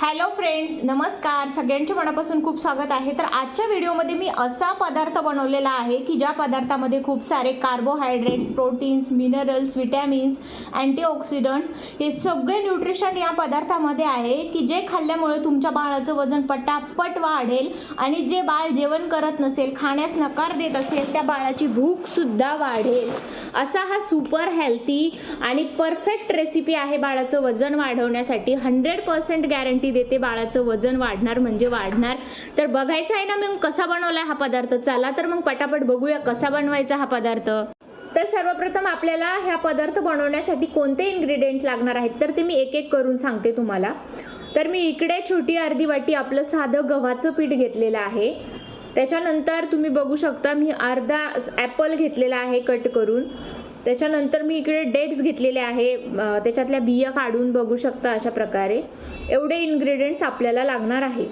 Hello friends नमस्कार. सगळ्यांच्या मनापासून खूप स्वागत आहे. तर आजच्या व्हिडिओमध्ये मी असा पदार्थ बनवलेला आहे की ज्या पदार्थामध्ये खूप सारे carbohydrates proteins minerals vitamins antioxidants हे सगळे न्यूट्रिशन या पदार्थामध्ये आहे की जे खाल्ल्यामुळे तुमच्या बाळाचं वजन पटापट वाढेल आणि जे बाळ जेवण करत नसेल खाण्यास नकार देत असेल त्या बाळाची भूकसुद्धा वाढेल. असा हा सुपर हेल्थी आणि परफेक्ट रेसिपी आहे बाळाचं वजन वाढवण्यासाठी. हंड्रेड पर्सेंट गॅरंटी देते बाळाचं वजन वाढणार म्हणजे वाढणार. तर बघायचं आहे ना मग कसा बनवला हा पदार्थ. चला तर मग पटापट बघूया कसा बनवायचा हा पदार्थ. तर सर्वप्रथम आपल्याला ह्या पदार्थ बनवण्यासाठी कोणते इन्ग्रेडियंट लागणार आहेत? तर ते मी एक एक करून सांगते तुम्हाला. तर मी इकडे छोटी अर्धी वाटी आपलं साधं गव्हाचं पीठ घेतलेलं आहे. त्याच्यानंतर तुम्ही बघू शकता मी अर्धा ॲपल घेतलेला आहे कट करून. त्याच्यानंतर मी इकडे डेट्स घेतलेले आहे. त्याच्यातल्या बिया काढून बघू शकता अशा प्रकारे. एवढे इन्ग्रेडियंट्स आपल्याला लागणार आहे.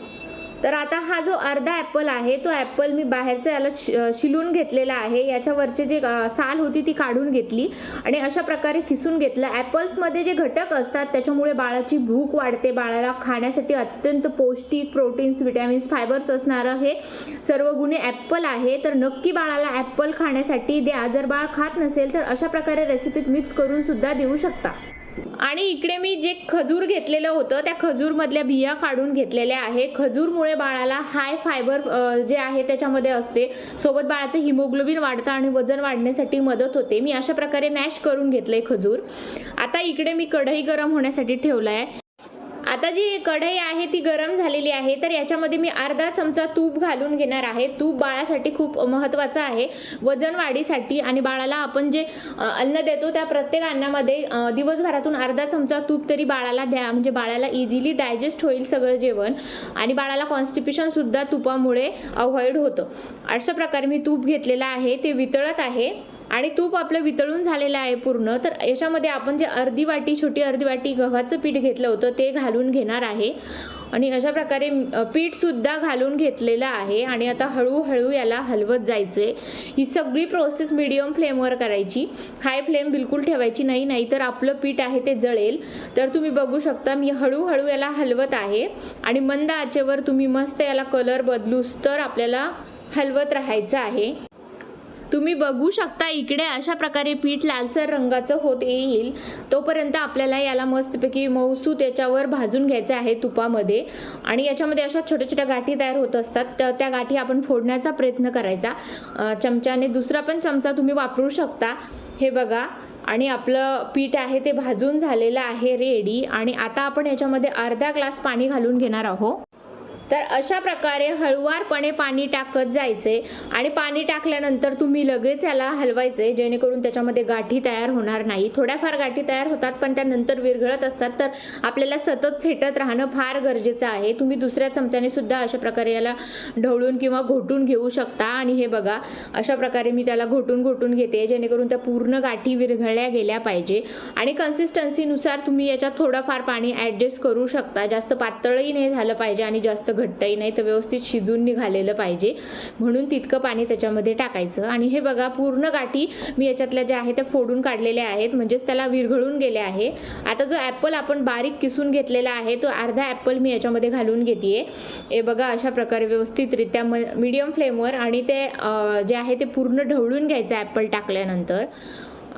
तर आता हा जो अर्धा ॲपल आहे तो ॲपल मी बाहेरचा याला शि- शिलून घेतलेला आहे. याच्यावरचे जे साल होती ती काढून घेतली आणि अशा प्रकारे किसून घेतलं. ॲपल्समध्ये जे घटक असतात त्याच्यामुळे बाळाची भूक वाढते. बाळाला खाण्यासाठी अत्यंत पौष्टिक प्रोटीन्स विटॅमिन्स फायबर्स असणारं हे सर्व गुणे ॲपल आहे. तर नक्की बाळाला ॲपल खाण्यासाठी द्या जर बाळ खात नसेल तर अशा प्रकारे रेसिपीत मिक्स करून सुद्धा देऊ शकता. आणि इकडे मी जे खजूर घेतलेलं होतं त्या खजूरमधल्या बिया काढून घेतलेल्या आहे. खजूरमुळे बाळाला हाय फायबर जे आहे त्याच्यामध्ये असते. सोबत बाळाचं हिमोग्लोबिन वाढतं आणि वजन वाढण्यासाठी मदत होते. मी अशा प्रकारे मॅश करून घेतलंय खजूर. आता इकडे मी कढई गरम होण्यासाठी ठेवलं आहे आता जी कढई आहे ती गरम झालेली आहे तर याच्यामध्ये मी अर्धा चमचा तूप घालून घेणार आहे. तूप बाळासाठी खूप महत्त्वाचं आहे. वजन वाढीसाठी आणि बाळाला आपण जे अन्न देतो त्या प्रत्येक अन्नामध्ये दिवसभरातून अर्धा चमचा तूप तरी बाळाला द्या. म्हणजे बाळाला इझिली डायजेस्ट होईल सगळं जेवण आणि बाळाला कॉन्स्टिप्युशनसुद्धा तुपामुळे अवॉइड होतं. अशा प्रकारे मी तूप घेतलेलं आहे. ते वितळत आहे. आणि तूप आपलं वितळून झालेलं आहे पूर्ण तर याच्यामध्ये आपण जे अर्धी वाटी छोटी अर्धी वाटी गव्हाचं पीठ घेतलं होतं ते घालून घेणार आहे. आणि अशा प्रकारे पीठसुद्धा घालून घेतलेलं आहे. आणि आता हळूहळू याला हलवत जायचं ही सगळी प्रोसेस मिडियम फ्लेमवर करायची. हाय फ्लेम बिलकुल ठेवायची नाही नाहीतर आपलं पीठ आहे ते जळेल. तर तुम्ही बघू शकता मी हळूहळू याला हलवत आहे. आणि मंद आचेवर तुम्ही मस्त याला कलर बदलूस तर आपल्याला हलवत राहायचं आहे. तुम्ही बघू शकता इकडे अशा प्रकारे पीठ लालसर रंगाचं होत येईल. तोपर्यंत आपल्याला याला मस्तपैकी मऊसूत त्याच्यावर भाजून घ्यायचं आहे तुपामध्ये. आणि याच्यामध्ये अशा छोट्या छोट्या गाठी तयार होत असतात. तर त्या गाठी आपण फोडण्याचा प्रयत्न करायचा. चमच्याने दुसरा पण चमचा तुम्ही वापरू शकता. हे बघा. आणि आपलं पीठ आहे ते भाजून झालेलं आहे रेडी. आणि आता आपण याच्यामध्ये अर्धा ग्लास पाणी घालून घेणार आहोत. तर अशा प्रकारे हळुवारपणे पाणी टाकत जायचे आणि पाणी टाकल्यानंतर तुम्ही लगेच याला हलवायचे जेणेकरून त्याच्यामध्ये गाठी तयार होणार नाही. थोड्याफार गाठी तयार होतात पण त्या नंतर विरघळत असतात. तर आपल्याला सतत फेटत राहणं फार गरजेचं आहे. तुम्ही दुसऱ्या चमच्याने सुद्धा अशा प्रकारे याला ढवळून किंवा घोटून घेऊ शकता. आणि हे बघा अशा प्रकारे मी त्याला घोटून घोटून घेते जेणेकरून त्या पूर्ण गाठी विरघळल्या गेल्या पाहिजे. आणि कन्सिस्टन्सीनुसार तुम्ही याच्यात थोडंफार पाणी ॲडजस्ट करू शकता. जास्त पातळही नाही झालं पाहिजे आणि जास्त घट्टही नाही तर व्यवस्थित शिजून निघालेलं पाहिजे. म्हणून तितकं पाणी त्याच्यामध्ये टाकायचं. आणि हे बघा पूर्ण गाठी मी याच्यातल्या ज्या आहेत त्या फोडून काढलेल्या आहेत. म्हणजेच त्याला विरघळून गेले आहे. आता जो ॲपल आपण बारीक किसून घेतलेला आहे तो अर्धा ॲपल मी याच्यामध्ये घालून घेते हे बघा अशा प्रकारे व्यवस्थितरित्या म मिडियम फ्लेमवर आणि ते जे आहे ते पूर्ण ढवळून घ्यायचं ॲपल टाकल्यानंतर.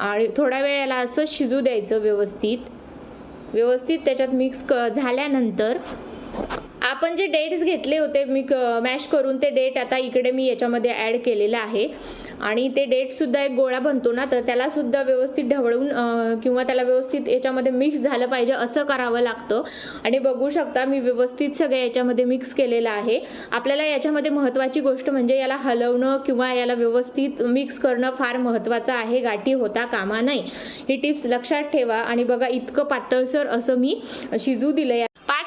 आणि थोड्या वेळ याला असं शिजू द्यायचं व्यवस्थित. व्यवस्थित त्याच्यात मिक्स क झाल्यानंतर आपण जे डेट्स घेतले होते मी मॅश करून ते डेट आता इकडे मी याच्यामध्ये ॲड केलेलं आहे. आणि ते डेटसुद्धा एक गोळा बनतो ना तर त्यालासुद्धा व्यवस्थित ढवळून किंवा त्याला व्यवस्थित याच्यामध्ये मिक्स झालं पाहिजे असं करावं लागतं. आणि बघू शकता मी व्यवस्थित सगळं याच्यामध्ये मिक्स केलेलं आहे. आपल्याला याच्यामध्ये महत्त्वाची गोष्ट म्हणजे याला हलवणं किंवा याला व्यवस्थित मिक्स करणं फार महत्त्वाचं आहे गाठी होता कामा नाही ही टिप्स लक्षात ठेवा. आणि बघा इतकं पातळसर असं मी शिजू दिलं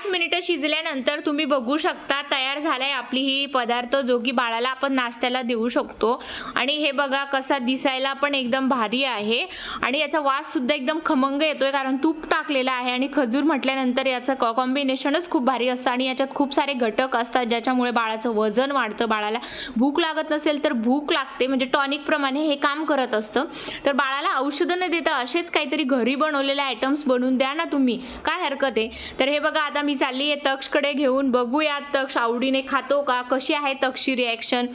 पाच मिनिटं शिजल्यानंतर तुम्ही बघू शकता तयार झालाय आपली ही पदार्थ जो की बाळाला आपण नाश्त्याला देऊ शकतो. आणि हे बघा कसा दिसायला पण एकदम भारी आहे. आणि याचा वास सुद्धा एकदम खमंग येतोय कारण तूप टाकलेलं आहे आणि खजूर म्हटल्यानंतर याचं कॉम्बिनेशनच खूप भारी असतं आणि याच्यात खूप सारे घटक असतात ज्याच्यामुळे बाळाचं वजन वाढतं बाळाला भूक लागत नसेल तर भूक लागते. म्हणजे टॉनिक प्रमाणे हे काम करत असतं. तर बाळाला औषधं न देता असेच काहीतरी घरी बनवलेले आयटम्स बनवून द्या ना तुम्ही. काय हरकत आहे? तर हे बघा आता मी मी चालली आहे तक्षकडे घेऊन. बघूया तक्ष आवडीने खातो का? कशी आहे तक्षची रिॲक्शन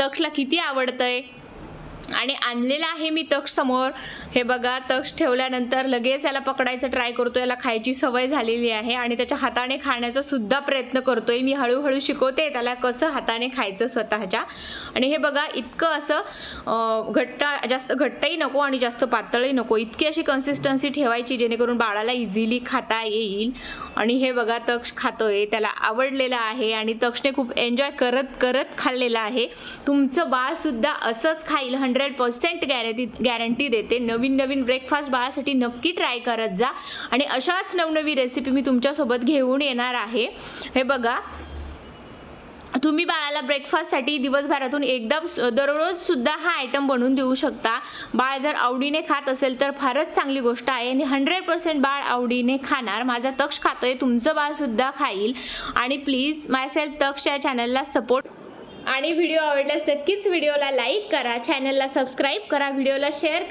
तक्षला किती आवडतंय? आणि आणलेलं आहे मी तक्ष समोर. हे बघा तक्ष ठेवल्यानंतर लगेच याला पकडायचं ट्राय करतो याला खायची सवय झालेली आहे आणि त्याच्या हाताने खाण्याचा सुद्धा प्रयत्न करतोय. मी हळूहळू शिकवते त्याला कसं हाताने खायचं स्वतःच्या. आणि हे बघा इतकं असं घट्ट जास्त घट्टही नको आणि जास्त पातळही नको. इतकी अशी कन्सिस्टन्सी ठेवायची जेणेकरून बाळाला इझिली खाता येईल. आणि हे बघा तक्ष खातोय त्याला आवडलेलं आहे आणि तक्षने खूप एन्जॉय करत करत खाल्लेलं आहे. तुमचं बाळसुद्धा असंच खाईल हंड्रेड पर्सेंट गॅरंटी गॅरंटी देते. नवीन नवीन ब्रेकफास्ट बाळासाठी नक्की ट्राय करत जा. आणि अशाच नवनवी रेसिपी मी तुमच्यासोबत घेऊन येणार आहे. हे बघा तुम्ही बाळाला ब्रेकफास्टसाठी दिवसभरातून एकदा दररोज सुद्धा हा आयटम बनवून देऊ शकता. बाळ जर आवडीने खात असेल तर फारच चांगली गोष्ट आहे आणि हंड्रेड पर्सेंट बाळ आवडीने खाणार. माझा तक्ष खातोय तुमचं बाळसुद्धा खाईल. आणि प्लीज माय सेल्फ तक्ष या चॅनलला सपोर्ट आणि व्हिडिओ आवडल्यास नक्कीच व्हिडिओला लाईक करा. चॅनलला सबस्क्राईब करा. व्हिडिओला शेअर करा.